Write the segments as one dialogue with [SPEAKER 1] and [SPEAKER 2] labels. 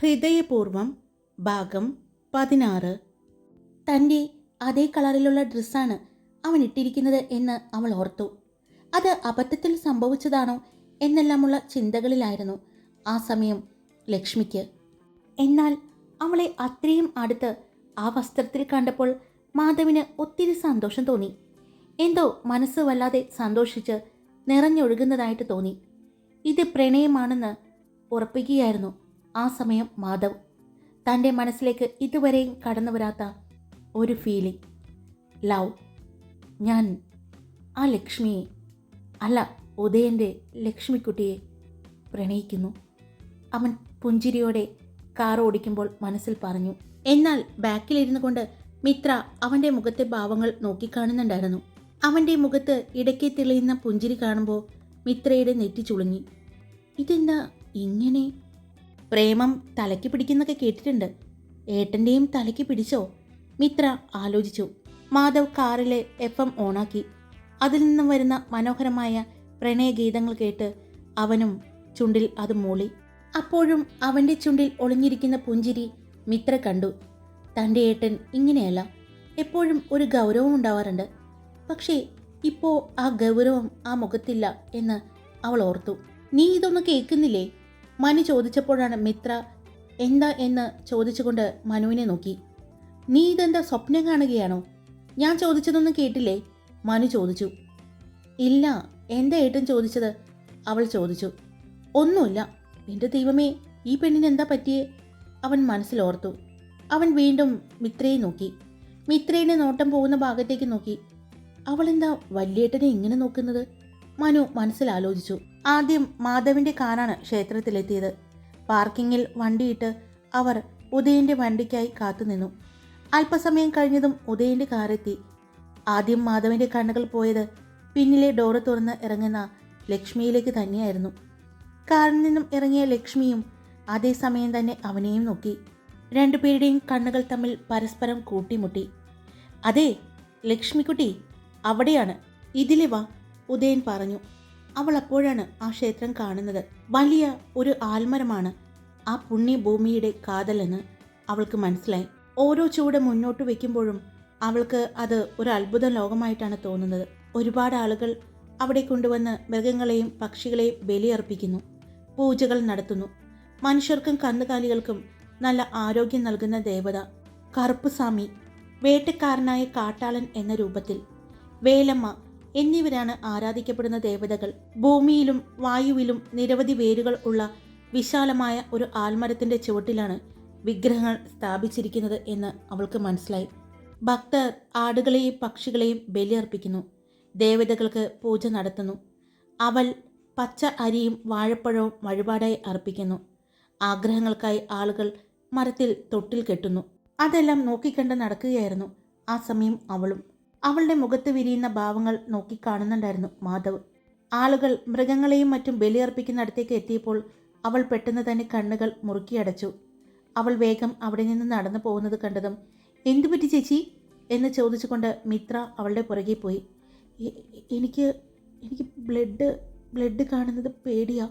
[SPEAKER 1] ഹൃദയപൂർവം ഭാഗം പതിനാറ്. തന്റെ അതേ കളറിലുള്ള ഡ്രസ്സാണ് അവൻ ഇട്ടിരിക്കുന്നത് എന്ന് അവൾ ഓർത്തു. അത് അബദ്ധത്തിൽ സംഭവിച്ചതാണോ എന്നെല്ലാമുള്ള ചിന്തകളിലായിരുന്നു ആ സമയം ലക്ഷ്മിക്ക്. എന്നാൽ അവളെ അത്രയും അടുത്ത് ആ വസ്ത്രത്തിൽ കണ്ടപ്പോൾ മാധവിന് ഒത്തിരി സന്തോഷം തോന്നി. എന്തോ മനസ്സ് വല്ലാതെ സന്തോഷിച്ച് നിറഞ്ഞൊഴുകുന്നതായിട്ട് തോന്നി. ഇത് പ്രണയമാണെന്ന് ഉറപ്പിക്കുകയായിരുന്നു. ആ സമയം മാധവ് തന്റെ മനസ്സിലേക്ക് ഇതുവരെയും കടന്നു വരാത്ത ഒരു ഫീലിംഗ് ലവ്. ഞാൻ ആ ലക്ഷ്മിയെ അല്ല ഉദയന്റെ ലക്ഷ്മിക്കുട്ടിയെ പ്രണയിക്കുന്നു. അവൻ പുഞ്ചിരിയോടെ കാർ ഓടിക്കുമ്പോൾ മനസ്സിൽ പറഞ്ഞു എന്നാൽ ബാക്കിലിരുന്നു കൊണ്ട് മിത്ര അവന്റെ മുഖത്തെ ഭാവങ്ങൾ നോക്കിക്കാണുന്നുണ്ടായിരുന്നു. അവന്റെ മുഖത്ത് ഇടയ്ക്ക് തെളിയുന്ന പുഞ്ചിരി കാണുമ്പോൾ മിത്രയുടെ നെറ്റി ചുളുങ്ങി. ഇതെന്താ ഇങ്ങനെ പ്രേമം തലയ്ക്ക് പിടിക്കുന്നൊക്കെ കേട്ടിട്ടുണ്ട്. ഏട്ടന്റെയും തലയ്ക്ക് പിടിച്ചോ? മിത്ര ആലോചിച്ചു. മാധവ് കാറിലെ എഫ് എം ഓണാക്കി. അതിൽ നിന്നും വരുന്ന മനോഹരമായ പ്രണയഗീതങ്ങൾ കേട്ട് അവനും ചുണ്ടിൽ അത് മൂളി. അപ്പോഴും അവന്റെ ചുണ്ടിൽ ഒളിഞ്ഞിരിക്കുന്ന പുഞ്ചിരി മിത്ര കണ്ടു. തന്റെ ഏട്ടൻ ഇങ്ങനെയല്ല. എപ്പോഴും ഒരു ഗൗരവം ഉണ്ടാവാറുണ്ട്. പക്ഷേ ഇപ്പോൾ ആ ഗൗരവം ആ മുഖത്തില്ല എന്ന് അവൾ ഓർത്തു. നീ ഇതൊന്നും കേൾക്കുന്നില്ലേ? മനു ചോദിച്ചപ്പോഴാണ് മിത്ര എന്താ എന്ന് ചോദിച്ചുകൊണ്ട് മനുവിനെ നോക്കി. നീ ഇതെന്താ സ്വപ്നം കാണുകയാണോ? ഞാൻ ചോദിച്ചതൊന്നും കേട്ടില്ലേ? മനു ചോദിച്ചു. ഇല്ല എന്താ ഏട്ടൻ ചോദിച്ചത്? അവൾ ചോദിച്ചു. ഒന്നുമില്ല എന്റെ ദൈവമേ ഈ പെണ്ണിന് എന്താ പറ്റിയേ? അവൻ മനസ്സിലോർത്തു അവൻ വീണ്ടും മിത്രയെ നോക്കി. മിത്രയുടെ നോട്ടം പോകുന്ന ഭാഗത്തേക്ക് നോക്കി. അവളെന്താ വല്യേട്ടനെ ഇങ്ങനെ നോക്കുന്നത്? മനു മനസ്സിലാലോചിച്ചു ആദ്യം മാധവിന്റെ കാറാണ് ക്ഷേത്രത്തിലെത്തിയത്. പാർക്കിങ്ങിൽ വണ്ടിയിട്ട് അവർ ഉദയന്റെ വണ്ടിക്കായി കാത്തുനിന്നു. അല്പസമയം കഴിഞ്ഞതും ഉദയന്റെ കാറെത്തി. ആദ്യം മാധവന്റെ കണ്ണുകൾ പോയത് പിന്നിലെ ഡോറ് തുറന്ന് ഇറങ്ങുന്ന ലക്ഷ്മിയിലേക്ക് തന്നെയായിരുന്നു. കാറിൽ നിന്നും ഇറങ്ങിയ ലക്ഷ്മിയും അതേസമയം തന്നെ അവനെയും നോക്കി. രണ്ടുപേരുടെയും കണ്ണുകൾ തമ്മിൽ പരസ്പരം കൂട്ടിമുട്ടി. അതെ ലക്ഷ്മിക്കുട്ടി അവിടെയാണ്. ഇതിലെ ഉദയൻ പറഞ്ഞു. അവൾ അപ്പോഴാണ് ആ ക്ഷേത്രം കാണുന്നത്. വലിയ ഒരു ആൽമരമാണ്. ആ പുണ്യഭൂമിയുടെ കാതലെന്ന് അവൾക്ക് മനസ്സിലായി. ഓരോ ചുവട് മുന്നോട്ട് വെക്കുമ്പോഴും അവൾക്ക് അത് ഒരു അത്ഭുത ലോകമായിട്ടാണ് തോന്നുന്നത്. ഒരുപാട് ആളുകൾ അവിടെ കൊണ്ടുവന്ന് മൃഗങ്ങളെയും പക്ഷികളെയും ബലിയർപ്പിക്കുന്നു. പൂജകൾ നടത്തുന്നു. മനുഷ്യർക്കും കന്നുകാലികൾക്കും നല്ല ആരോഗ്യം നൽകുന്ന ദേവത കറുപ്പുസ്വാമി വേട്ടക്കാരനായ കാട്ടാളൻ എന്ന രൂപത്തിൽ വേലമ്മ എന്നിവരാണ് ആരാധിക്കപ്പെടുന്ന ദേവതകൾ. ഭൂമിയിലും വായുവിലും നിരവധി വേരുകൾ ഉള്ള വിശാലമായ ഒരു ആൽമരത്തിന്റെ ചുവട്ടിലാണ് വിഗ്രഹങ്ങൾ സ്ഥാപിച്ചിരിക്കുന്നത് എന്ന് അവൾക്ക് മനസ്സിലായി. ഭക്തർ ആടുകളെയും പക്ഷികളെയും ബലിയർപ്പിക്കുന്നു. ദേവതകൾക്ക് പൂജ നടത്തുന്നു. അവൾ പച്ച അരിയും വാഴപ്പഴവും വഴിപാടായി അർപ്പിക്കുന്നു. ആഗ്രഹങ്ങൾക്കായി ആളുകൾ മരത്തിൽ തൊട്ടിൽ കെട്ടുന്നു. അതെല്ലാം നോക്കിക്കണ്ട് നടക്കുകയായിരുന്നു ആ സമയം അവളും. അവളുടെ മുഖത്ത് വിരിയുന്ന ഭാവങ്ങൾ നോക്കിക്കാണുന്നുണ്ടായിരുന്നു മാധവ്. ആളുകൾ മൃഗങ്ങളെയും മറ്റും ബലിയർപ്പിക്കുന്നിടത്തേക്ക് എത്തിയപ്പോൾ അവൾ പെട്ടെന്ന് തന്നെ കണ്ണുകൾ മുറുക്കിയടച്ചു അവൾ വേഗം അവിടെ നിന്ന് നടന്നു പോകുന്നത് കണ്ടതും എന്തുപറ്റി ചേച്ചി? എന്ന് ചോദിച്ചുകൊണ്ട് മിത്ര അവളുടെ പുറകെ പോയി. "എ- എ- എനിക്ക് എനിക്ക് ബ്ലഡ് ബ്ലഡ് കാണുന്നത് പേടിയാ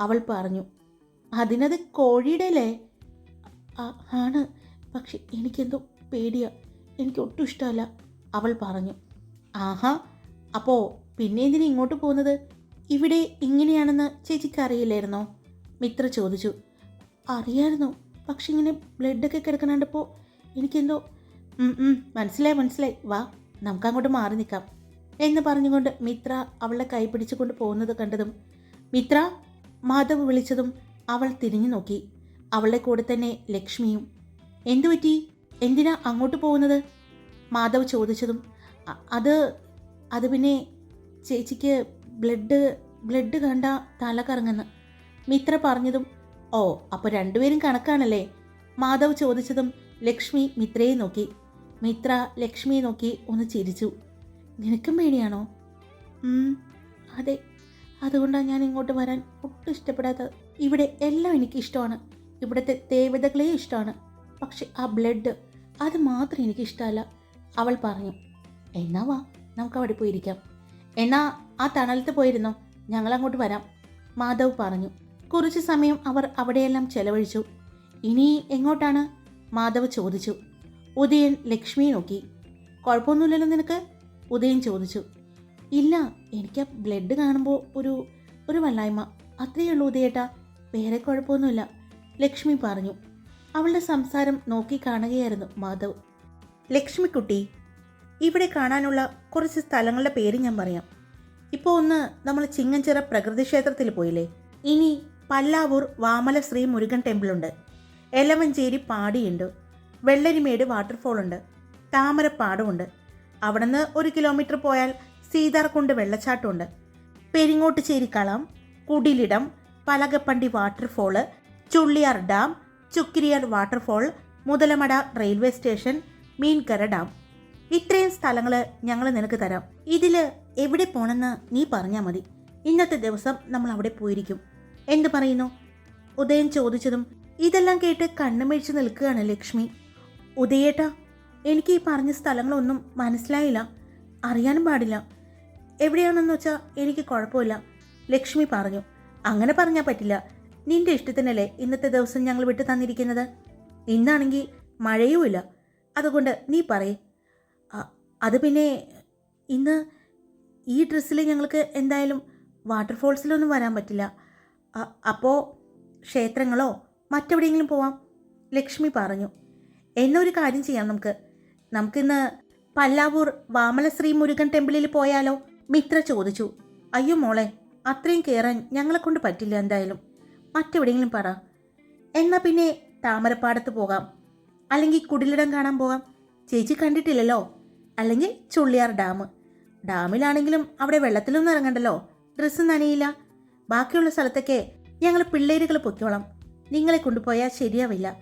[SPEAKER 1] അവൾ പറഞ്ഞു. അതിനത് കോഴിയുടെ അല്ലേ ആണ്. പക്ഷെ എനിക്കെന്തോ പേടിയാ. എനിക്ക് ഒട്ടും ഇഷ്ടമല്ല. അവൾ പറഞ്ഞു ആഹാ അപ്പോ പിന്നെ എന്തിനാ ഇങ്ങോട്ട് പോകുന്നത്? ഇവിടെ ഇങ്ങനെയാണെന്ന് ചേച്ചിക്ക് അറിയില്ലായിരുന്നോ? മിത്ര ചോദിച്ചു അറിയായിരുന്നു പക്ഷെ ഇങ്ങനെ ബ്ലഡൊക്കെ കിടക്കണണ്ടപ്പോൾ എനിക്കെന്തോ മനസ്സിലായി മനസ്സിലായി വാ നമുക്ക് അങ്ങോട്ട് മാറി നിൽക്കാം എന്ന് പറഞ്ഞുകൊണ്ട് മിത്ര അവളെ കൈ പിടിച്ചുകൊണ്ട് പോകുന്നത് കണ്ടതും മിത്ര മാധവ് വിളിച്ചതും അവൾ തിരിഞ്ഞു നോക്കി. അവളുടെ കൂടെ തന്നെ ലക്ഷ്മിയും എന്തു പറ്റി എന്തിനാ അങ്ങോട്ട് പോകുന്നത്? മാധവ് ചോദിച്ചതും അത് അത് പിന്നെ ചേച്ചിക്ക് ബ്ലഡ് ബ്ലഡ് കണ്ട തല കറങ്ങുന്നു മിത്ര പറഞ്ഞതും ഓ അപ്പോൾ രണ്ടുപേരും കണക്കാണല്ലേ? മാധവ് ചോദിച്ചതും ലക്ഷ്മി മിത്രയെ നോക്കി. മിത്ര ലക്ഷ്മിയെ നോക്കി ഒന്ന് ചിരിച്ചു. നിനക്കും പേടിയാണോ? അതെ. അതുകൊണ്ടാണ് ഞാൻ ഇങ്ങോട്ട് വരാൻ ഒട്ടും ഇഷ്ടപ്പെടാത്തത്. ഇവിടെ എല്ലാം എനിക്ക് ഇഷ്ടമാണ്. ഇവിടുത്തെ ദേവതകളെയും ഇഷ്ടമാണ്. പക്ഷെ ആ ബ്ലഡ് അത് മാത്രം എനിക്ക് ഇഷ്ടമല്ല അവൾ പറഞ്ഞു എന്നാ വാ നമുക്ക് അവിടെ പോയിരിക്കാം എന്നാ ആ തണലത്ത് പോയിരുന്നോ? ഞങ്ങൾ അങ്ങോട്ട് വരാം. മാധവ് പറഞ്ഞു. കുറച്ച് സമയം അവർ അവിടെയെല്ലാം ചെലവഴിച്ചു. ഇനി എങ്ങോട്ടാണ്? മാധവ് ചോദിച്ചു. ഉദയൻ ലക്ഷ്മിയെ നോക്കി. കുഴപ്പമൊന്നുമില്ലല്ലോ നിനക്ക്? ഉദയൻ ചോദിച്ചു. ഇല്ല എനിക്ക് ആ ബ്ലഡ് കാണുമ്പോൾ ഒരു ഒരു വല്ലായ്മ. അത്രയേ ഉള്ളൂ ഉദയേട്ടാ വേറെ കുഴപ്പമൊന്നുമില്ല ലക്ഷ്മി പറഞ്ഞു. അവളുടെ സംസാരം നോക്കി കാണുകയായിരുന്നു മാധവ്. ലക്ഷ്മിക്കുട്ടി ഇവിടെ കാണാനുള്ള കുറച്ച് സ്ഥലങ്ങളുടെ പേര് ഞാൻ പറയാം. ഇപ്പോൾ ഒന്ന് നമ്മൾ ചിങ്ങഞ്ചിറ പ്രകൃതി ക്ഷേത്രത്തിൽ പോയില്ലേ? ഇനി പല്ലാവൂർ വാമല ശ്രീ മുരുകൻ ടെമ്പിളുണ്ട്. എലവഞ്ചേരി പാടിയുണ്ട്. വെള്ളരിമേട് വാട്ടർഫോൾ ഉണ്ട് താമരപ്പാടമുണ്ട്. അവിടുന്ന് ഒരു കിലോമീറ്റർ പോയാൽ Seetharkund വെള്ളച്ചാട്ടമുണ്ട്. Peringottuchery Kalam Kudilidam Palakappandi waterfall Chulliyar dam Chukkiriyar waterfall Muthalamada railway station Meenkara dam. ഇത്രയും സ്ഥലങ്ങൾ ഞങ്ങൾ നിനക്ക് തരാം. ഇതിൽ എവിടെ പോണെന്ന് നീ പറഞ്ഞാൽ മതി. ഇന്നത്തെ ദിവസം നമ്മൾ അവിടെ പോയിരിക്കും. എന്ത് പറയുന്നു? ഉദയൻ ചോദിച്ചതും ഇതെല്ലാം കേട്ട് കണ്ണുമേഴിച്ച് നിൽക്കുകയാണ് ലക്ഷ്മി. ഉദയേട്ടാ എനിക്ക് ഈ പറഞ്ഞ സ്ഥലങ്ങളൊന്നും മനസ്സിലായില്ല. അറിയാനും പാടില്ല. എവിടെയാണെന്ന് വെച്ചാൽ എനിക്ക് കുഴപ്പമില്ല. ലക്ഷ്മി പറഞ്ഞു അങ്ങനെ പറഞ്ഞാൽ പറ്റില്ല. നിന്റെ ഇഷ്ടത്തിനല്ലേ ഇന്നത്തെ ദിവസം ഞങ്ങൾ വിട്ടു തന്നിരിക്കുന്നത്? ഇന്നാണെങ്കിൽ മഴയുമില്ല. അതുകൊണ്ട് നീ പറയേ. അത് പിന്നെ ഇന്ന് ഈ ഡ്രസ്സിൽ ഞങ്ങൾക്ക് എന്തായാലും വാട്ടർഫോൾസിലൊന്നും വരാൻ പറ്റില്ല. അപ്പോൾ ക്ഷേത്രങ്ങളോ മറ്റെവിടെയെങ്കിലും പോവാം ലക്ഷ്മി പറഞ്ഞു. എന്നൊരു കാര്യം ചെയ്യാം നമുക്ക്. നമുക്കിന്ന് പല്ലാവൂർ വാമലശ്രീ മുരുകൻ ടെമ്പിളിൽ പോയാലോ? മിത്ര ചോദിച്ചു. അയ്യോ മോളെ അത്രയും കയറാൻ ഞങ്ങളെ കൊണ്ട് പറ്റില്ല എന്തായാലും. മറ്റെവിടെയെങ്കിലും പറ. എന്നാൽ പിന്നെ താമരപ്പാടത്ത് പോകാം. അല്ലെങ്കിൽ കുടിലിടം കാണാൻ പോകാം. ചേച്ചി കണ്ടിട്ടില്ലല്ലോ. അല്ലെങ്കിൽ ചുള്ളിയാർ ഡാം. ഡാമിലാണെങ്കിലും അവിടെ വെള്ളത്തിലൊന്നും ഇറങ്ങണ്ടല്ലോ. ഡ്രസ്സ് നനയില്ല ബാക്കിയുള്ള സ്ഥലത്തൊക്കെ ഞങ്ങൾ പിള്ളേരുകൾ പൊക്കോളാം നിങ്ങളെ കൊണ്ടുപോയാൽ ശരിയാവില്ല.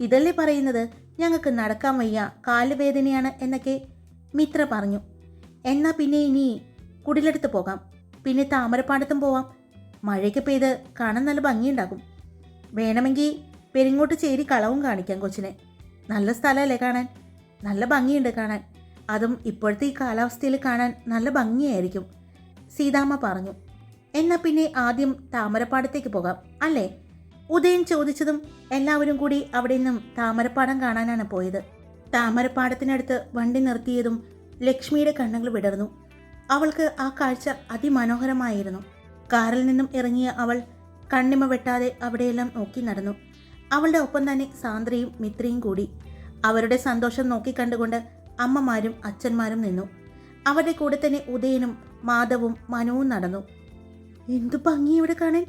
[SPEAKER 1] ഇതല്ലേ പറയുന്നത്? ഞങ്ങൾക്ക് നടക്കാൻ വയ്യ. കാലുവേദനയാണ് എന്നൊക്കെ മിത്ര പറഞ്ഞു. എന്നാ പിന്നെ ഇനി കുടിലെടുത്ത് പോകാം. പിന്നെ താമരപ്പാടത്തും പോവാം. മഴയൊക്കെ പെയ്ത് കാണാൻ നല്ല ഭംഗിയുണ്ടാകും. വേണമെങ്കിൽ പെരിങ്ങോട്ട് ചേരി കളവും കാണിക്കാം കൊച്ചിനെ. നല്ല സ്ഥലമല്ലേ കാണാൻ? നല്ല ഭംഗിയുണ്ട് കാണാൻ. അതും ഇപ്പോഴത്തെ ഈ കാലാവസ്ഥയിൽ കാണാൻ നല്ല ഭംഗിയായിരിക്കും. സീതാമ്മ പറഞ്ഞു. എന്നാൽ പിന്നെ ആദ്യം താമരപ്പാടത്തേക്ക് പോകാം അല്ലേ? ഉദയൻ ചോദിച്ചതും എല്ലാവരും കൂടി അവിടെ നിന്നും താമരപ്പാടം കാണാനാണ് പോയത്. താമരപ്പാടത്തിനടുത്ത് വണ്ടി നിർത്തിയതും ലക്ഷ്മിയുടെ കണ്ണുകൾ വിടർന്നു. അവൾക്ക് ആ കാഴ്ച അതിമനോഹരമായിരുന്നു. കാറിൽ നിന്നും ഇറങ്ങിയ അവൾ കണ്ണിമ വെട്ടാതെ അവിടെയെല്ലാം നോക്കി നടന്നു. അവളുടെ ഒപ്പം തന്നെ സാന്ദ്രയും മിത്രയും കൂടി. അവരുടെ സന്തോഷം നോക്കിക്കണ്ടുകൊണ്ട് അമ്മമാരും അച്ഛന്മാരും നിന്നു. അവരുടെ കൂടെ തന്നെ ഉദയനും മാധവും മനുവും നടന്നു. എന്തു ഭംഗി ഇവിടെ കാണാൻ?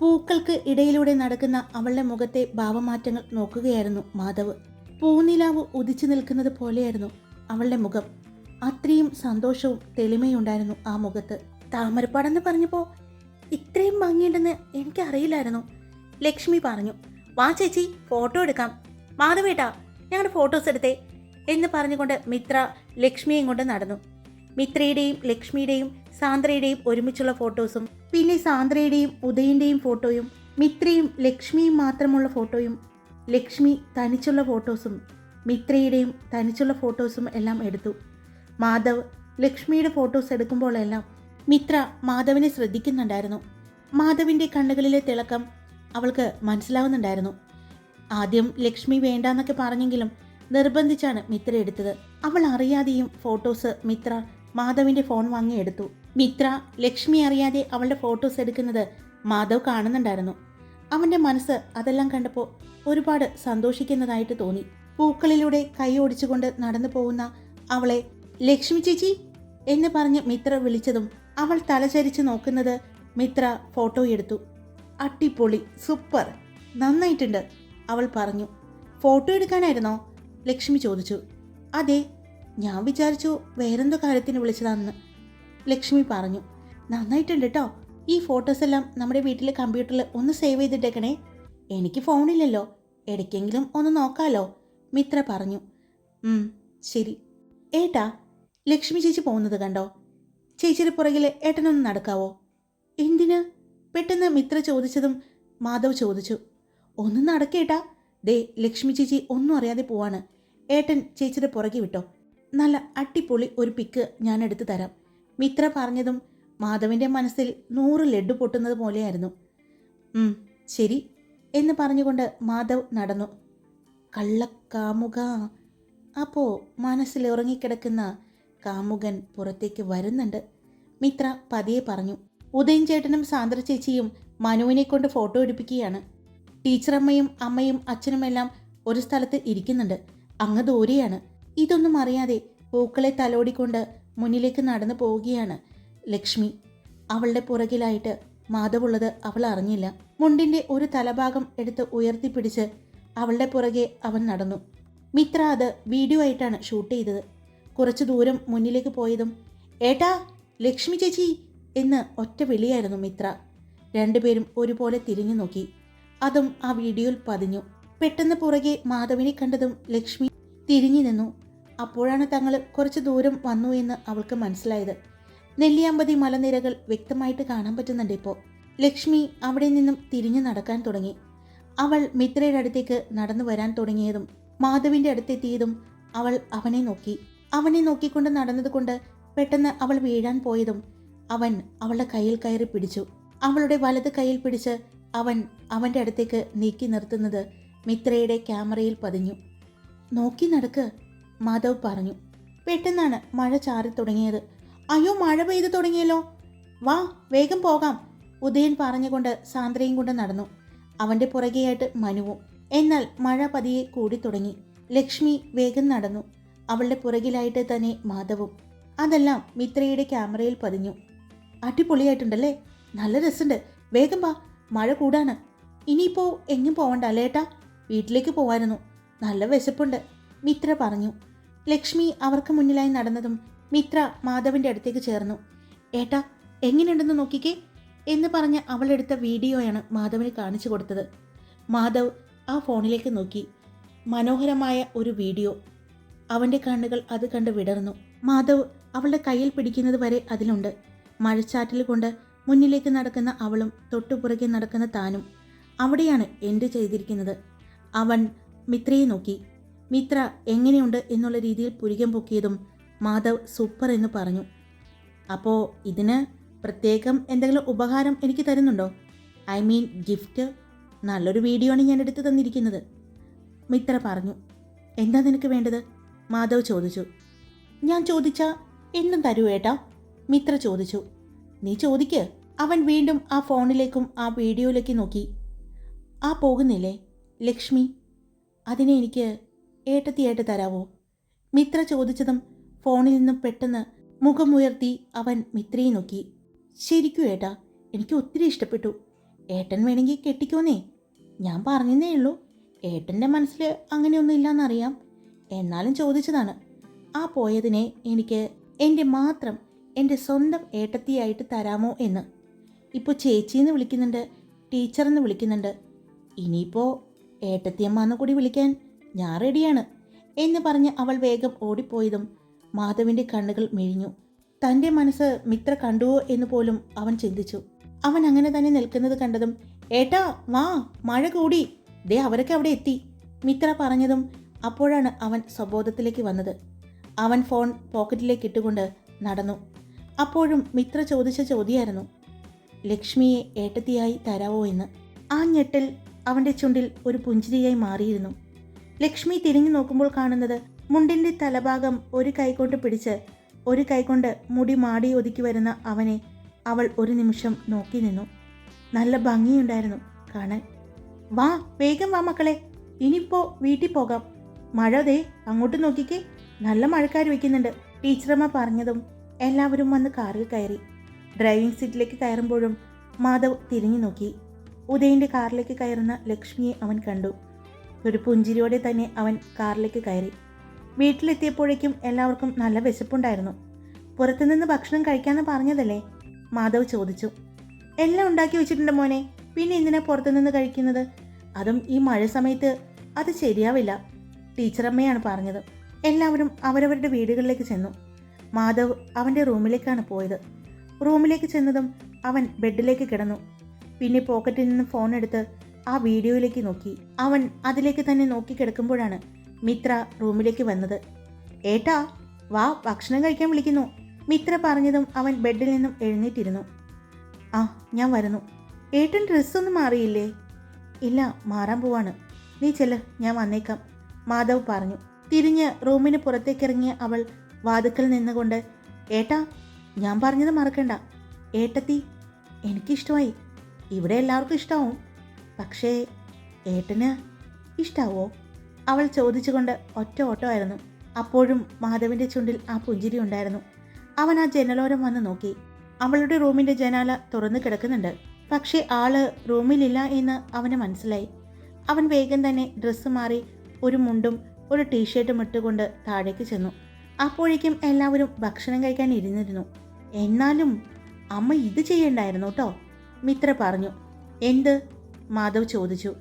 [SPEAKER 1] പൂക്കൾക്ക് ഇടയിലൂടെ നടക്കുന്ന അവളുടെ മുഖത്തെ ഭാവമാറ്റങ്ങൾ നോക്കുകയായിരുന്നു മാധവ്. പൂനിലാവ് ഉദിച്ചു നിൽക്കുന്നത് പോലെയായിരുന്നു അവളുടെ മുഖം. അത്രയും സന്തോഷവും തെളിമയുണ്ടായിരുന്നു ആ മുഖത്ത്. താമരപ്പാടെന്ന് പറഞ്ഞപ്പോൾ ഇത്രയും ഭംഗിയുണ്ടെന്ന് എനിക്കറിയില്ലായിരുന്നു. ലക്ഷ്മി പറഞ്ഞു വാ ചേച്ചി ഫോട്ടോ എടുക്കാം. മാധവേട്ടാ ഞങ്ങളുടെ ഫോട്ടോസ് എടുത്തേ എന്ന് പറഞ്ഞുകൊണ്ട് മിത്ര ലക്ഷ്മിയെയും കൊണ്ട് നടന്നു. മിത്രയുടെയും ലക്ഷ്മിയുടെയും സാന്ദ്രയുടെയും ഒരുമിച്ചുള്ള ഫോട്ടോസും പിന്നെ സാന്ദ്രയുടെയും ഉദയന്റെയും ഫോട്ടോയും മിത്രയും ലക്ഷ്മിയും മാത്രമുള്ള ഫോട്ടോയും ലക്ഷ്മി തനിച്ചുള്ള ഫോട്ടോസും മിത്രയുടെയും തനിച്ചുള്ള ഫോട്ടോസും എല്ലാം എടുത്തു. മാധവ് ലക്ഷ്മിയുടെ ഫോട്ടോസ് എടുക്കുമ്പോഴെല്ലാം മിത്ര മാധവിനെ ശ്രദ്ധിക്കുന്നുണ്ടായിരുന്നു. മാധവിന്റെ കണ്ണുകളിലെ തിളക്കം അവൾക്ക് മനസ്സിലാവുന്നുണ്ടായിരുന്നു. ആദ്യം ലക്ഷ്മി വേണ്ടാന്നൊക്കെ പറഞ്ഞെങ്കിലും നിർബന്ധിച്ചാണ് മിത്ര എടുത്തത്. അവൾ അറിയാതെയും ഫോട്ടോസ് മിത്ര മാധവിന്റെ ഫോൺ വാങ്ങി എടുത്തു. മിത്ര ലക്ഷ്മി അറിയാതെ അവളുടെ ഫോട്ടോസ് എടുക്കുന്നത് മാധവ് കാണുന്നുണ്ടായിരുന്നു. അവന്റെ മനസ്സ് അതെല്ലാം കണ്ടപ്പോൾ ഒരുപാട് സന്തോഷിക്കുന്നതായിട്ട് തോന്നി. പൂക്കളിലൂടെ കൈ ഓടിച്ചുകൊണ്ട് നടന്നു പോകുന്ന അവളെ ലക്ഷ്മി ചേച്ചി എന്ന് പറഞ്ഞ് മിത്ര വിളിച്ചതും അവൾ തലചരിച്ച് നോക്കുന്നത് മിത്ര ഫോട്ടോ അട്ടിപ്പൊളി സൂപ്പർ നന്നായിട്ടുണ്ട് അവൾ പറഞ്ഞു. ഫോട്ടോ എടുക്കാനായിരുന്നോ? ലക്ഷ്മി ചോദിച്ചു. അതെ ഞാൻ വിചാരിച്ചു വേറെന്തോ കാര്യത്തിന് വിളിച്ചതാണെന്ന്. ലക്ഷ്മി പറഞ്ഞു. നന്നായിട്ടുണ്ട് കേട്ടോ ഈ ഫോട്ടോസ് എല്ലാം നമ്മുടെ വീട്ടിലെ കമ്പ്യൂട്ടറിൽ ഒന്ന് സേവ് ചെയ്തിട്ടേക്കണേ. എനിക്ക് ഫോണില്ലല്ലോ ഇടയ്ക്കെങ്കിലും ഒന്ന് നോക്കാലോ മിത്ര പറഞ്ഞു. "ഉം, ശരി. ഏട്ടാ ലക്ഷ്മി ചേച്ചി പോകുന്നത് കണ്ടോ? ചേച്ചിയുടെ പുറകിൽ ഏട്ടനൊന്ന് നടക്കാവോ? എന്തിന്? പെട്ടെന്ന് മിത്ര ചോദിച്ചതും മാധവ് ചോദിച്ചു ഒന്നും നടക്കേട്ടാ. ദേ ലക്ഷ്മി ചേച്ചി ഒന്നും അറിയാതെ പോവാണ്. ഏട്ടൻ ചേച്ചിയുടെ പുറകെ വിട്ടോ. നല്ല അട്ടിപ്പൊളി ഒരു പിക്ക് ഞാൻ എടുത്തു തരാം. മിത്ര പറഞ്ഞതും മാധവിന്റെ മനസ്സിൽ നൂറ് ലഡ്ഡു പൊട്ടുന്നത് പോലെയായിരുന്നു. "ഉം, ശരി എന്ന് പറഞ്ഞുകൊണ്ട് മാധവ് നടന്നു. കള്ളക്കാമുക. അപ്പോൾ മനസ്സിൽ ഉറങ്ങിക്കിടക്കുന്ന കാമുകൻ പുറത്തേക്ക് വരുന്നുണ്ട്. മിത്ര പതിയെ പറഞ്ഞു ഉദയൻ ചേട്ടനും സാന്ദ്ര ചേച്ചിയും മനുവിനെ കൊണ്ട് ഫോട്ടോ എടുപ്പിക്കുകയാണ്. ടീച്ചറമ്മയും അമ്മയും അച്ഛനുമെല്ലാം ഒരു സ്ഥലത്ത് ഇരിക്കുന്നുണ്ട്. അങ്ങ് ദൂരെയാണ്. ഇതൊന്നും അറിയാതെ പൂക്കളെ തലോടിക്കൊണ്ട് മുന്നിലേക്ക് നടന്നു പോവുകയാണ് ലക്ഷ്മി. അവളുടെ പുറകിലായിട്ട് മാധവുള്ളത് അവൾ അറിഞ്ഞില്ല. മുണ്ടിന്റെ ഒരു തലഭാഗം എടുത്ത് ഉയർത്തിപ്പിടിച്ച് അവളുടെ പുറകെ അവൻ നടന്നു. മിത്ര അത് വീഡിയോ ആയിട്ടാണ് ഷൂട്ട് ചെയ്തത്. കുറച്ചു ദൂരം മുന്നിലേക്ക് പോയതും ഏട്ടാ ലക്ഷ്മി ചേച്ചി എന്ന് ഒറ്റ വിളിയായിരുന്നു മിത്ര. രണ്ടുപേരും ഒരുപോലെ തിരിഞ്ഞു നോക്കി. അതും ആ വീഡിയോയിൽ പതിഞ്ഞു. പെട്ടെന്ന് പുറകെ മാധവിനെ കണ്ടതും ലക്ഷ്മി തിരിഞ്ഞു നിന്നു. അപ്പോഴാണ് തങ്ങൾ കുറച്ച് ദൂരം വന്നു എന്ന് അവൾക്ക് മനസ്സിലായത്. നെല്ലിയാമ്പതി മലനിരകൾ വ്യക്തമായിട്ട് കാണാൻ പറ്റുന്നുണ്ട് ഇപ്പോൾ. ലക്ഷ്മി അവിടെ നിന്നും തിരിഞ്ഞു നടക്കാൻ തുടങ്ങി. അവൾ മിത്രയുടെ അടുത്തേക്ക് നടന്നു വരാൻ തുടങ്ങിയതും മാധവിന്റെ അടുത്തെത്തിയതും അവൾ അവനെ നോക്കി. അവനെ നോക്കിക്കൊണ്ട് നടന്നതുകൊണ്ട് പെട്ടെന്ന് അവൾ വീഴാൻ പോയതും അവൻ അവളുടെ കയ്യിൽ കയറി പിടിച്ചു. അവളുടെ വലത് കയ്യിൽ പിടിച്ച് അവൻ അവന്റെ അടുത്തേക്ക് നീക്കി നിർത്തുന്നത് മിത്രയുടെ ക്യാമറയിൽ പതിഞ്ഞു. നോക്കി നടക്ക് മാധവ് പറഞ്ഞു. പെട്ടെന്നാണ് മഴ ചാറി തുടങ്ങിയത്. അയ്യോ മഴ പെയ്തു തുടങ്ങിയല്ലോ. വാ വേഗം പോകാം ഉദയൻ പറഞ്ഞുകൊണ്ട് സാന്ദ്രയും കൊണ്ട് നടന്നു. അവന്റെ പുറകെയായിട്ട് മനുവും. എന്നാൽ മഴ പതിയെ കൂടി തുടങ്ങി. ലക്ഷ്മി വേഗം നടന്നു. അവളുടെ പുറകിലായിട്ട് തന്നെ മാധവും. അതെല്ലാം മിത്രയുടെ ക്യാമറയിൽ പതിഞ്ഞു. അടിപൊളിയായിട്ടുണ്ടല്ലേ? നല്ല രസമുണ്ട്. വേഗം വാ മഴ കൂടാണ്. ഇനിയിപ്പോ എങ്ങും പോവണ്ട അല്ലേട്ടാ വീട്ടിലേക്ക് പോവായിരുന്നു. നല്ല വിശപ്പുണ്ട്. മിത്ര പറഞ്ഞു. ലക്ഷ്മി അവർക്ക് മുന്നിലായി നടന്നതും മിത്ര മാധവിന്റെ അടുത്തേക്ക് ചേർന്നു. ഏട്ടാ എങ്ങനെയുണ്ടെന്ന് നോക്കിക്കേ എന്ന് പറഞ്ഞ് അവളെടുത്ത വീഡിയോയാണ് മാധവിന് കാണിച്ചു കൊടുത്തത്. മാധവ് ആ ഫോണിലേക്ക് നോക്കി. മനോഹരമായ ഒരു വീഡിയോ. അവന്റെ കണ്ണുകൾ അത് കണ്ട് വിടർന്നു. മാധവ് അവളുടെ കയ്യിൽ പിടിക്കുന്നത് വരെ അതിലുണ്ട്. മഴച്ചാറ്റിൽ കൊണ്ട് മുന്നിലേക്ക് നടക്കുന്ന അവളും തൊട്ടുപുറകെ നടക്കുന്ന താനും അവിടെയാണ് എൻഡ് ചെയ്തിരിക്കുന്നത്. അവൻ മിത്രയെ നോക്കി. മിത്ര എങ്ങനെയുണ്ട്? എന്നുള്ള രീതിയിൽ പുരികം പൊക്കിയതും മാധവ് സൂപ്പർ എന്ന് പറഞ്ഞു. അപ്പോൾ ഇതിന് പ്രത്യേകം എന്തെങ്കിലും ഉപഹാരം എനിക്ക് തരുന്നുണ്ടോ? I mean gift? നല്ലൊരു വീഡിയോ ആണ് ഞാൻ എടുത്തു തന്നിരിക്കുന്നത്. മിത്ര പറഞ്ഞു. എന്താ നിനക്ക് വേണ്ടത്? മാധവ് ചോദിച്ചു. ഞാൻ ചോദിച്ച എന്തും തരൂ ഏട്ടാ. മിത്ര ചോദിച്ചു. നീ ചോദിക്ക്. അവൻ വീണ്ടും ആ ഫോണിലേക്കും ആ വീഡിയോയിലേക്കും നോക്കി. ആ പോകുന്നില്ലേ ലക്ഷ്മി? അതിനെ എനിക്ക് ഏട്ടത്തിയായിട്ട് തരാവോ? മിത്ര ചോദിച്ചതും ഫോണിൽ നിന്നും പെട്ടെന്ന് മുഖമുയർത്തി അവൻ മിത്രയെ നോക്കി. ശരിക്കും ഏട്ടാ എനിക്ക് ഒത്തിരി ഇഷ്ടപ്പെട്ടു. ഏട്ടൻ വേണമെങ്കിൽ കെട്ടിക്കോന്നേ. ഞാൻ പറഞ്ഞതേ ഉള്ളൂ. ഏട്ടന്റെ മനസ്സിൽ അങ്ങനെയൊന്നും ഇല്ലയെന്നറിയാം എന്നാലും ചോദിച്ചതാണ്. ആ പോയതിനെ എനിക്ക് എന്റെ മാത്രം എന്റെ സ്വന്തം ഏട്ടത്തിയായിട്ട് തരാമോ എന്ന്. ഇപ്പോൾ ചേച്ചിന്ന് വിളിക്കുന്നുണ്ട് ടീച്ചറെന്ന് വിളിക്കുന്നുണ്ട്. ഇനിയിപ്പോൾ ഏട്ടത്തിയമ്മ എന്ന് കൂടി വിളിക്കാൻ ഞാൻ റെഡിയാണ് എന്ന് പറഞ്ഞ് അവൾ വേഗം ഓടിപ്പോയതും മാധവിന്റെ കണ്ണുകൾ മിഴിഞ്ഞു. തന്റെ മനസ്സ് മിത്ര കണ്ടുവോ എന്ന് പോലും അവൻ ചിന്തിച്ചു. അവൻ അങ്ങനെ തന്നെ നിൽക്കുന്നത് കണ്ടതും ഏട്ടാ വാ മഴ കൂടി. ദേ അവരൊക്കെ അവിടെ എത്തി. മിത്ര പറഞ്ഞതും അപ്പോഴാണ് അവൻ സ്വബോധത്തിലേക്ക് വന്നത്. അവൻ ഫോൺ പോക്കറ്റിലേക്ക് ഇട്ടുകൊണ്ട് നടന്നു. അപ്പോഴും മിത്ര ചോദിച്ച ചോദ്യമായിരുന്നു. ലക്ഷ്മിയെ ഏട്ടത്തിയായി തരാവോ എന്ന്. ആ ഞെട്ടൽ അവന്റെ ചുണ്ടിൽ ഒരു പുഞ്ചിരിയായി മാറിയിരുന്നു. ലക്ഷ്മി തിരിഞ്ഞു നോക്കുമ്പോൾ കാണുന്നത് മുണ്ടിന്റെ തലഭാഗം ഒരു കൈകൊണ്ട് പിടിച്ച് ഒരു കൈകൊണ്ട് മുടി മാടി ഒതുക്കി വരുന്ന അവനെ അവൾ ഒരു നിമിഷം നോക്കി നിന്നു. നല്ല ഭംഗിയുണ്ടായിരുന്നു കാണാൻ. വാ വേഗം വാ മക്കളെ. ഇനിയിപ്പോൾ വീട്ടിൽ പോകാം. മഴ ദേ അങ്ങോട്ട് നോക്കിക്കേ. നല്ല മഴക്കാർ വയ്ക്കുന്നുണ്ട് ടീച്ചറമ്മ പറഞ്ഞതും എല്ലാവരും വന്ന് കാറിൽ കയറി. ഡ്രൈവിംഗ് സീറ്റിലേക്ക് കയറുമ്പോഴും മാധവ് തിരിഞ്ഞു നോക്കി. ഉദയന്റെ കാറിലേക്ക് കയറുന്ന ലക്ഷ്മിയെ അവൻ കണ്ടു. ഒരു പുഞ്ചിരിയോടെ തന്നെ അവൻ കാറിലേക്ക് കയറി. വീട്ടിലെത്തിയപ്പോഴേക്കും എല്ലാവർക്കും നല്ല വിശപ്പുണ്ടായിരുന്നു. പുറത്തുനിന്ന് ഭക്ഷണം കഴിക്കാമെന്ന് പറഞ്ഞതല്ലേ? മാധവ് ചോദിച്ചു. എല്ലാം ഉണ്ടാക്കി വെച്ചിട്ടുണ്ട് മോനെ. പിന്നെ എന്തിനാ പുറത്തുനിന്ന് കഴിക്കുന്നത്? അതും ഈ മഴ സമയത്ത് അത് ശരിയാവില്ല. ടീച്ചറമ്മയാണ് പറഞ്ഞത്. എല്ലാവരും അവരവരുടെ വീടുകളിലേക്ക് ചെന്നു. മാധവ് അവന്റെ റൂമിലേക്കാണ് പോയത്. റൂമിലേക്ക് ചെന്നതും അവൻ ബെഡിലേക്ക് കിടന്നു. പിന്നെ പോക്കറ്റിൽ നിന്ന് ഫോൺ എടുത്ത് ആ വീഡിയോയിലേക്ക് നോക്കി. അവൻ അതിലേക്ക് തന്നെ നോക്കി കിടക്കുമ്പോഴാണ് മിത്ര റൂമിലേക്ക് വന്നത്. ഏട്ടാ വാ ഭക്ഷണം കഴിക്കാൻ വിളിക്കുന്നു. മിത്ര പറഞ്ഞതും അവൻ ബെഡിൽ നിന്നും എഴുന്നേറ്റിരുന്നു. ആ ഞാൻ വരുന്നു. ഏട്ടൻ ഡ്രസ്സൊന്നും മാറിയില്ലേ? ഇല്ല മാറാൻ പോവാണ്. നീ ചെല്ല് ഞാൻ വന്നേക്കാം. മാധവ് പറഞ്ഞു. തിരിഞ്ഞ് റൂമിന് പുറത്തേക്കിറങ്ങിയ അവൾ വാതുക്കൽ നിന്നുകൊണ്ട് ഏട്ടാ ഞാൻ പറഞ്ഞത് മറക്കണ്ട. ഏട്ടത്തി എനിക്കിഷ്ടമായി. ഇവിടെ എല്ലാവർക്കും ഇഷ്ടമാവും പക്ഷേ ഏട്ടന് ഇഷ്ടാവോ? അവൾ ചോദിച്ചുകൊണ്ട് ഒറ്റ ഓട്ടമായിരുന്നു അപ്പോഴും മാധവിന്റെ ചുണ്ടിൽ ആ പുഞ്ചിരി ഉണ്ടായിരുന്നു. അവൻ ആ ജനലോരം വന്ന് നോക്കി. അവളുടെ റൂമിന്റെ ജനാല തുറന്നു കിടക്കുന്നുണ്ട്. പക്ഷേ ആൾ റൂമിലില്ല എന്ന് അവന് മനസ്സിലായി. അവൻ വേഗം തന്നെ ഡ്രസ്സ് മാറി ഒരു മുണ്ടും ഒരു ടീഷർട്ടും ഇട്ടുകൊണ്ട് താഴേക്ക് ചെന്നു. അപ്പോഴേക്കും എല്ലാവരും ഭക്ഷണം കഴിക്കാൻ ഇരുന്നിരുന്നു. എന്നാലും അമ്മ ഇത് ചെയ്യണ്ടായിരുന്നു കേട്ടോ മിത്ര പറഞ്ഞു. എന്ത്? മാധവ് ചോദിച്ചു.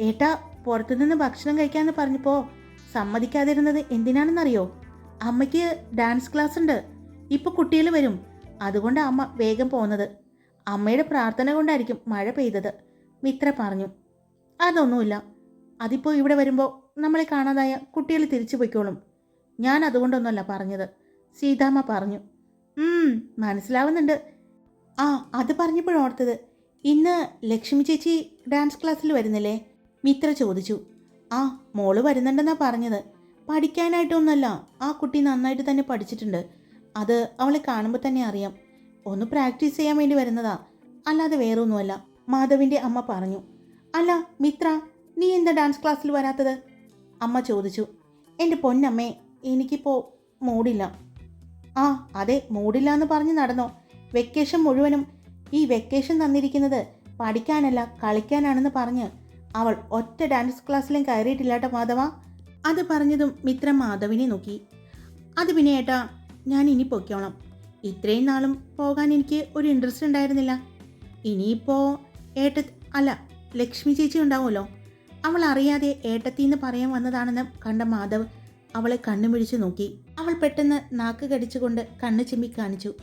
[SPEAKER 1] ഏട്ടാ പുറത്തുനിന്ന് ഭക്ഷണം കഴിക്കാമെന്ന് പറഞ്ഞപ്പോൾ സമ്മതിക്കാതിരുന്നത് എന്തിനാണെന്നറിയോ? അമ്മയ്ക്ക് ഡാൻസ് ക്ലാസ് ഉണ്ട് ഇപ്പോൾ കുട്ടികൾ വരും. അതുകൊണ്ട് അമ്മ വേഗം പോകുന്നത് അമ്മയുടെ പ്രാർത്ഥന കൊണ്ടായിരിക്കും മഴ പെയ്തത് മിത്ര പറഞ്ഞു. അതൊന്നുമില്ല. അതിപ്പോൾ ഇവിടെ വരുമ്പോൾ നമ്മളെ കാണാതായ കുട്ടികൾ തിരിച്ചു പോയിക്കോളും. ഞാൻ അതുകൊണ്ടൊന്നുമല്ല പറഞ്ഞത്. സീതാമ്മ പറഞ്ഞു. "ഉം, മനസ്സിലാവുന്നുണ്ട്. ആ അത് പറഞ്ഞപ്പോഴോർത്തത് ഇന്ന് ലക്ഷ്മി ചേച്ചി ഡാൻസ് ക്ലാസ്സിൽ വരുന്നില്ലേ? മിത്ര ചോദിച്ചു. ആ മോൾ വരുന്നുണ്ടെന്നാ പറഞ്ഞത്. പഠിക്കാനായിട്ടൊന്നല്ല ആ കുട്ടി നന്നായിട്ട് തന്നെ പഠിച്ചിട്ടുണ്ട്. അത് അവളെ കാണുമ്പോൾ തന്നെ അറിയാം. ഒന്ന് പ്രാക്ടീസ് ചെയ്യാൻ വേണ്ടി വരുന്നതാ. അല്ലാതെ വേറെ ഒന്നുമല്ല മാധവിന്റെ അമ്മ പറഞ്ഞു. അല്ല മിത്ര നീ എന്താ ഡാൻസ് ക്ലാസ്സിൽ വരാത്തത്? അമ്മ ചോദിച്ചു. എന്റെ പൊന്നമ്മേ എനിക്കിപ്പോൾ മൂടില്ല. ആ അതെ മൂടില്ല എന്ന് പറഞ്ഞ് നടന്നോ. വെക്കേഷൻ മുഴുവനും ഈ വെക്കേഷൻ തന്നിരിക്കുന്നത് പഠിക്കാനല്ല കളിക്കാനാണെന്ന് പറഞ്ഞ് അവൾ ഒറ്റ ഡാൻസ് ക്ലാസ്സിലും കയറിയിട്ടില്ലാട്ടോ മാധവ. അത് പറഞ്ഞതും മിത്രം മാധവിനെ നോക്കി. അത് പിന്നെ ഏട്ടാ ഞാൻ ഇനി പൊയ്ക്കോളാം. ഇത്രയും നാളും പോകാൻ എനിക്ക് ഒരു ഇൻട്രസ്റ്റ് ഉണ്ടായിരുന്നില്ല. ഇനിയിപ്പോൾ ഏട്ട അല്ല ലക്ഷ്മി ചേച്ചി ഉണ്ടാവുമല്ലോ. അവൾ അറിയാതെ ഏട്ടത്തിന്ന് പറയാൻ വന്നതാണെന്ന് കണ്ട മാധവ് അവളെ കണ്ണു പിടിച്ചു നോക്കി. അവൾ പെട്ടെന്ന് നാക്ക് കടിച്ചുകൊണ്ട് കണ്ണു ചിമ്മി കാണിച്ചു.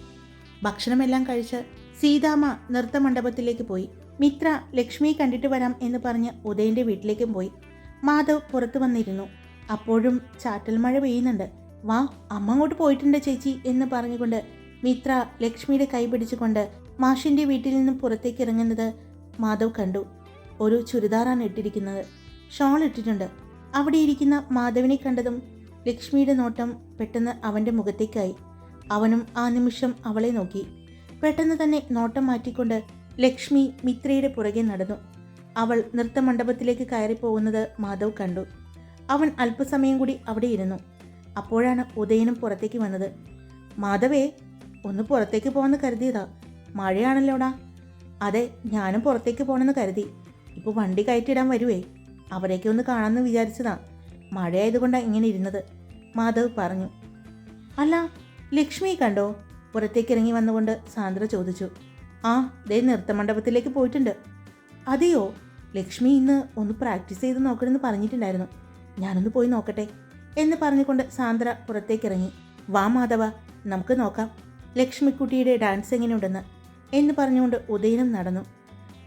[SPEAKER 1] ഭക്ഷണമെല്ലാം കഴിച്ച് സീതാമ്മ നൃത്തമണ്ഡപത്തിലേക്ക് പോയി. മിത്ര ലക്ഷ്മിയെ കണ്ടിട്ട് വരാം എന്ന് പറഞ്ഞ് ഉദയന്റെ വീട്ടിലേക്കും പോയി. മാധവ് പുറത്തു വന്നിരുന്നു. അപ്പോഴും ചാറ്റൽ മഴ പെയ്യുന്നുണ്ട്. വാ അമ്മ അങ്ങോട്ട് പോയിട്ടുണ്ട് ചേച്ചി എന്ന് പറഞ്ഞുകൊണ്ട് മിത്ര ലക്ഷ്മിയുടെ കൈ പിടിച്ചുകൊണ്ട് മാഷിന്റെ വീട്ടിൽ നിന്നും പുറത്തേക്ക് ഇറങ്ങുന്നത് മാധവ് കണ്ടു. ഒരു ചുരിദാറാണ് ഇട്ടിരിക്കുന്നത്. ഷോൾ ഇട്ടിട്ടുണ്ട്. അവിടെ ഇരിക്കുന്ന മാധവിനെ കണ്ടതും ലക്ഷ്മിയുടെ നോട്ടം പെട്ടെന്ന് അവന്റെ മുഖത്തേക്കായി. അവനും ആ നിമിഷം അവളെ നോക്കി. പെട്ടെന്ന് തന്നെ നോട്ടം മാറ്റിക്കൊണ്ട് ലക്ഷ്മി മിത്രയുടെ പുറകെ നടന്നു. അവൾ നൃത്തമണ്ഡപത്തിലേക്ക് കയറിപ്പോകുന്നത് മാധവ് കണ്ടു. അവൻ അല്പസമയം കൂടി അവിടെ ഇരുന്നു. അപ്പോഴാണ് ഉദയനും പുറത്തേക്ക് വന്നത്. മാധവേ ഒന്ന് പുറത്തേക്ക് പോകാമെന്ന് കരുതിയതാ. മഴയാണല്ലോടാ. അതെ ഞാനും പുറത്തേക്ക് പോകണമെന്ന് കരുതി. ഇപ്പോൾ വണ്ടി കയറ്റിടാൻ വരുവേ. അവരെയൊക്കെ ഒന്ന് കാണാമെന്ന് വിചാരിച്ചതാ. മഴയായതുകൊണ്ടാണ് ഇങ്ങനെ ഇരുന്നത്. മാധവ് പറഞ്ഞു. അല്ല ലക്ഷ്മി കണ്ടോ? പുറത്തേക്ക് ഇറങ്ങി വന്നുകൊണ്ട് സാന്ദ്ര ചോദിച്ചു. ആ ദേ നൃത്തമണ്ഡപത്തിലേക്ക് പോയിട്ടുണ്ട്. അതെയോ? ലക്ഷ്മി ഇന്ന് ഒന്ന് പ്രാക്ടീസ് ചെയ്ത് നോക്കണമെന്ന് പറഞ്ഞിട്ടുണ്ടായിരുന്നു. ഞാനൊന്ന് പോയി നോക്കട്ടെ എന്ന് പറഞ്ഞുകൊണ്ട് സാന്ദ്ര പുറത്തേക്ക് ഇറങ്ങി വാ മാധവ നമുക്ക് നോക്കാം. ലക്ഷ്മിക്കുട്ടിയുടെ ഡാൻസ് എങ്ങനെയുണ്ടെന്ന് എന്ന് പറഞ്ഞുകൊണ്ട് ഉദയനും നടന്നു.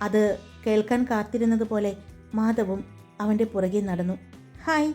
[SPEAKER 1] അത് കേൾക്കാൻ കാത്തിരുന്നത് പോലെ മാധവും അവന്റെ പുറകെ നടന്നു. ഹായ്